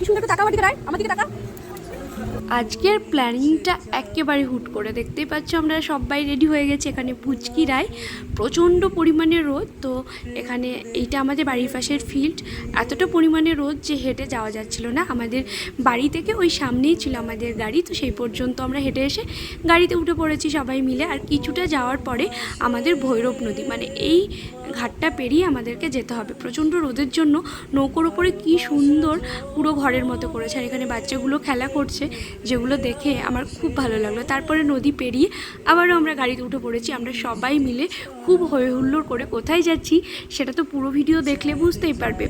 কি সুন্দর টাকা আমার দিকে রায় আমার দিকে টাকা। আজকের প্ল্যানিংটা একেবারে হুট করে। দেখতেই পাচ্ছ আমরা সবাই রেডি হয়ে গেছি এখানে পুচকি রায়। প্রচণ্ড পরিমাণে রোদ, তো এখানে এইটা আমাদের বাড়ির পাশের ফিল্ড এতটা পরিমাণে রোদ যে হেঁটে যাওয়া যাচ্ছিল না। আমাদের বাড়ি থেকে ওই সামনেই ছিল আমাদের গাড়ি, তো সেই পর্যন্ত আমরা হেঁটে এসে গাড়িতে উঠে পড়েছি সবাই মিলে। আর কিছুটা যাওয়ার পরে আমাদের ভৈরব নদী মানে এই ঘাটটা পেরিয়ে আমাদেরকে যেতে হবে। প্রচণ্ড রোদের জন্য নৌকোর ওপরে কি সুন্দর পুরো ঘরের মতো করেছে। আর এখানে বাচ্চাগুলো খেলা করছে। যেগুলো দেখে আমার খুব ভালো লাগল। তারপরে নদী পেরিয়ে আবারও আমরা গাড়িতে উঠে পড়েছি। আমরা সবাই মিলে খুব হই হুল্লোড় করে কোথায় যাচ্ছি সেটা তো পুরো ভিডিও দেখলে বুঝতেই পারবে।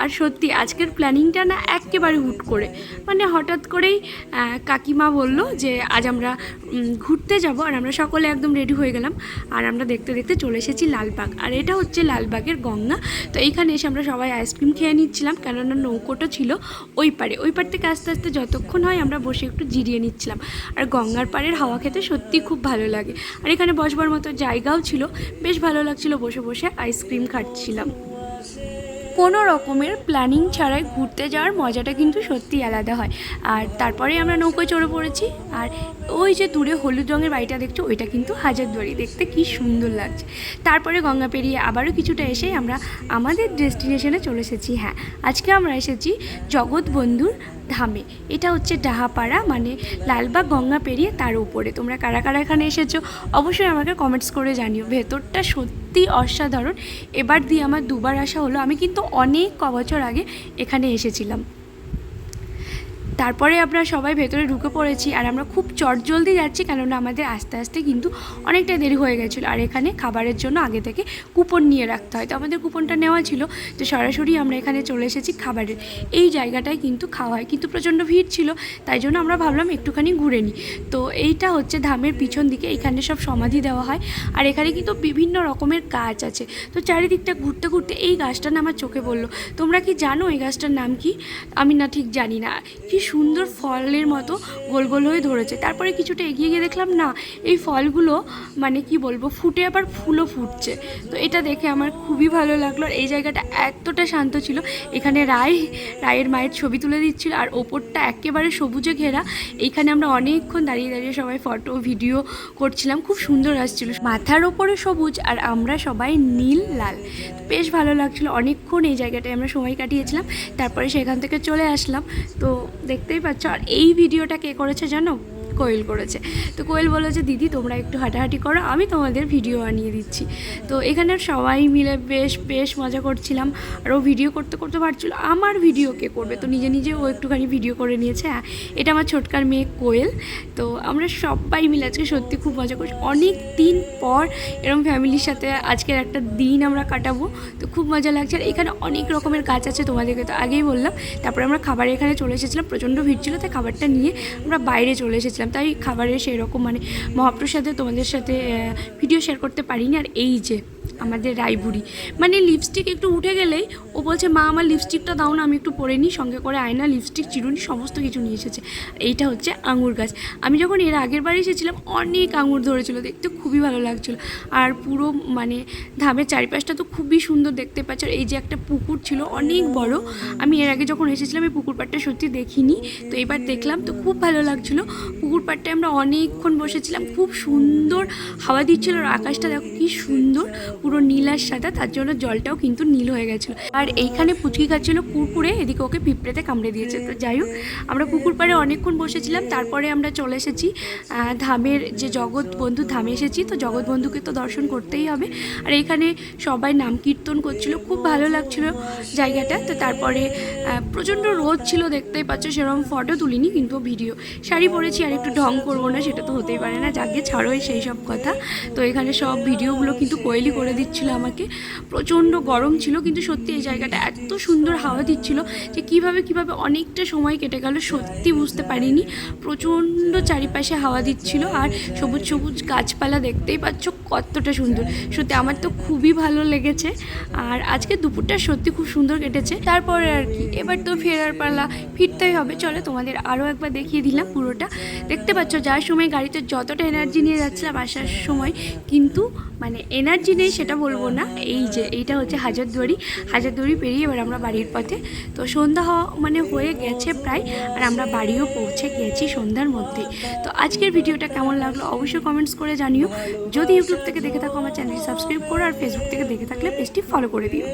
আর সত্যি আজকের প্ল্যানিংটা না একেবারে হুট করে। মানে হঠাৎ করেই কাকিমা বলল যে, আজ আমরা ঘুরতে যাব আর আমরা সকলে একদম রেডি হয়ে গেলাম। আর আমরা দেখতে দেখতে চলে এসেছি লালবাগ। আর এটা হচ্ছে লালবাগের গঙ্গা। তো এইখানে এসে আমরা সবাই আইসক্রিম খেয়ে নিচ্ছিলাম, কেননা নৌকোটা ছিল ওই পারে। ওই পার থেকে আস্তে আস্তে যতক্ষণ হয় আমরা বসে একটু জিরিয়ে নিচ্ছিলাম। আর গঙ্গার পাড়ের হাওয়া খেতে সত্যি খুব ভালো লাগে। আর এখানে বসবার মতো জায়গাও ছিল। বেশ ভালো লাগছিল বসে বসে আইসক্রিম খাচ্ছিলাম। কোনো রকমের প্ল্যানিং ছাড়াই ঘুরতে যাওয়ার মজাটা কিন্তু সত্যি আলাদা হয়। আর তারপরে আমরা নৌকোয় চড়ে পড়েছি। আর ওই যে দূরে হলুদ রঙের বাড়িটা দেখছ, ওইটা কিন্তু হাজারদুয়ারি। দেখতে কি সুন্দর লাগছে। তারপরে গঙ্গা পেরিয়ে আবারও কিছুটা এসে আমরা আমাদের ডেস্টিনেশনে চলে এসেছি। হ্যাঁ আজকে আমরা এসেছি জগৎ বন্ধুর ধামে। এটা হচ্ছে ডাহাপাড়া মানে লালবাগ গঙ্গা পেরিয়ে তার উপরে। তোমরা কারা কারা এখানে এসেছ, অবশ্যই আমাকে কমেন্টস করে জানিও। ভেতরটা সত্যি অসাধারণ। এবার দিয়ে আমার দুবার আসা হলো। আমি কিন্তু অনেক ক বছর আগে এখানে এসেছিলাম। তারপরে আমরা সবাই ভেতরে ঢুকে পড়েছি আর আমরা খুব চটজলদি যাচ্ছি কেননা আমাদের আস্তে আস্তে কিন্তু অনেকটা দেরি হয়ে গেছিল। আর এখানে খাবারের জন্য আগে থেকে কুপন নিয়ে রাখতে হয়। তো আমাদের কুপনটা নেওয়া ছিল, তো সরাসরি আমরা এখানে চলে এসেছি খাবারের। এই জায়গাটায় কিন্তু খাওয়া হয়, কিন্তু প্রচণ্ড ভিড় ছিল, তাই জন্য আমরা ভাবলাম একটুখানি ঘুরে নিই। তো এইটা হচ্ছে ধামের পিছন দিকে, এখানে সব সমাধি দেওয়া হয়। আর এখানে কিন্তু বিভিন্ন রকমের গাছ আছে। তো চারিদিকটা ঘুরতে ঘুরতে এই গাছটা না আমার চোখে বলল তোমরা কি জানো এই গাছটার নাম কি? আমি না ঠিক জানি না। কি সুন্দর ফলের মতো গোল গোল হয়ে ধরেছে। তারপরে কিছুটা এগিয়ে গিয়ে দেখলাম, না, এই ফলগুলো মানে কি বলব, ফুটে আবার ফুলও ফুটছে। তো এটা দেখে আমার খুবই ভালো লাগল। আর এই জায়গাটা এতটা শান্ত ছিল। এখানে রায় রায়ের মায়ের ছবি তুলে দিচ্ছিল আর ওপরটা একেবারে সবুজে ঘেরা। এইখানে আমরা অনেকক্ষণ দাঁড়িয়ে দাঁড়িয়ে সবাই ফটো, ভিডিও করছিলাম। খুব সুন্দর আসছিল। মাথার ওপরে সবুজ আর আমরা সবাই নীল, লাল। বেশ ভালো লাগছিল। অনেকক্ষণ এই জায়গাটায় আমরা সময় কাটিয়েছিলাম। তারপরে সেখান থেকে চলে আসলাম। তো দেখতেই পাচ্ছ। আর এই ভিডিওটা কে করেছে জানো? কোয়েল করেছে। তো কোয়েল বলল যে, দিদি, তোমরা একটু হাঁটাহাঁটি করো, আমি তোমাদের ভিডিও বানিয়ে দিচ্ছি। তো এখানে সবাই মিলে বেশ বেশ মজা করছিলাম। আর ও ভিডিও করতে করতে পারছিল আমার ভিডিও কে করবে? তো নিজে নিজে ও একটুখানি ভিডিও করে নিয়েছে। হ্যাঁ এটা আমার ছোটকার মেয়ে কোয়েল। তো আমরা সবাই মিলে আজকে সত্যি খুব মজা করছি। অনেক দিন পর এরকম ফ্যামিলির সাথে আজকের একটা দিন আমরা কাটাবো। তো খুব মজা লাগছে। আর এখানে অনেক রকমের গাছ আছে তোমাদেরকে তো আগেই বললাম। তারপরে আমরা খাবার এখানে চলে এসেছিলাম। প্রচণ্ড ভিড় ছিল, তাই খাবারটা নিয়ে আমরা বাইরে চলে এসেছিলাম। তাই খাবারের সেই রকম মানে মহাপ্রসাদে তোমাদের সাথে ভিডিও শেয়ার করতে পারিনি। আর এই যে আমাদের রায়বুড়ি। মানে লিপস্টিক একটু উঠে গেলেই ও বলছে, মা, আমার লিপস্টিকটা দাও না, আমি একটু পরে নিই। সঙ্গে করে আয়না লিপস্টিক চিরুনি, সমস্ত কিছু নিয়ে এসেছে। এইটা হচ্ছে আঙুর গাছ। আমি যখন এর আগের বাড়ি এসেছিলাম, অনেক আঙুর ধরেছিল, দেখতে খুবই ভালো লাগছিল। আর পুরো মানে ধামের চারিপাশটা তো খুবই সুন্দর দেখতে পাচ্ছ। এই যে একটা পুকুর ছিল, অনেক বড়। আমি এর আগে যখন এসেছিলাম, এই পুকুর পাড়টা সত্যি দেখিনি। তো এবার দেখলাম, তো খুব ভালো লাগছিল। পুকুর পাড়টায় আমরা অনেকক্ষণ বসেছিলাম। খুব সুন্দর হাওয়া দিচ্ছিল, আর আকাশটা দেখো কি সুন্দর, পুরো নীল আর সাদা, তার জন্য জলটাও কিন্তু নীল হয়ে গেছিল। আর এইখানে পুচকি খাচ্ছিল কুরকুরে, এদিকে ওকে পিঁপড়েতে কামড়ে দিয়েছে। তো যাই হোক, আমরা পুকুর পাড়ে অনেকক্ষণ বসেছিলাম, তারপরে আমরা চলে এসেছি ধামের যে জগৎ বন্ধু, ধামে এসেছি। তো জগৎ বন্ধুকে তো দর্শন করতেই হবে। আর এখানে সবাই নাম কীর্তন করছিল, খুব ভালো লাগছিল জায়গাটা। তো তারপরে প্রচণ্ড রোদ ছিল, দেখতেই পাচ্ছ, সেরকম ফটো তুলিনি, কিন্তু ভিডিও শাড়ি পরেছি, আর একটু ঢং করব না, সেটা তো হতেই পারে না, যাকে ছাড়োই সেই সব কথা। তো এখানে সব ভিডিওগুলো কিন্তু কোয়েলি করে দিচ্ছিল আমাকে। প্রচণ্ড গরম ছিল, কিন্তু সত্যি এই জায়গাটা এত সুন্দর হাওয়া দিচ্ছিল যে কীভাবে কীভাবে অনেকটা সময় কেটে গেল, সত্যি বুঝতে পারিনি। প্রচণ্ড চারিপাশে হাওয়া দিচ্ছিল আর সবুজ সবুজ গাছপালা দেখতেই পাচ্ছ কতটা সুন্দর। সত্যি আমার তো খুবই ভালো লেগেছে আর আজকে দুপুরটা সত্যি খুব সুন্দর কেটেছে। তারপরে আর কি, এবার তো ফেরার পালা, ফিরতেই হবে। চলো তোমাদের আরও একবার দেখিয়ে দিলাম পুরোটা। দেখতে পাচ্ছ, যার সময় গাড়িতে যতটা এনার্জি নিয়ে যাচ্ছিলাম আসার সময়, কিন্তু মানে এনার্জি নেই, সেটা বলব না। এই যে, এইটা হচ্ছে হাজারদুয়ারি। হাজারদুয়ারি পেরিয়ে এবার আমরা বাড়ির পথে। তো সন্ধ্যা হওয়া মানে হয়ে গেছে প্রায়, আর আমরা বাড়িও পৌঁছে গেছি সন্ধ্যার মধ্যে। তো আজকের ভিডিওটা কেমন লাগল অবশ্যই কমেন্টস করে জানিও। যদি ইউটিউব থেকে দেখে থাকো, আমার চ্যানেল সাবস্ক্রাইব করো, আর ফেসবুক থেকে দেখে থাকলে পেজটি ফলো করে দিও।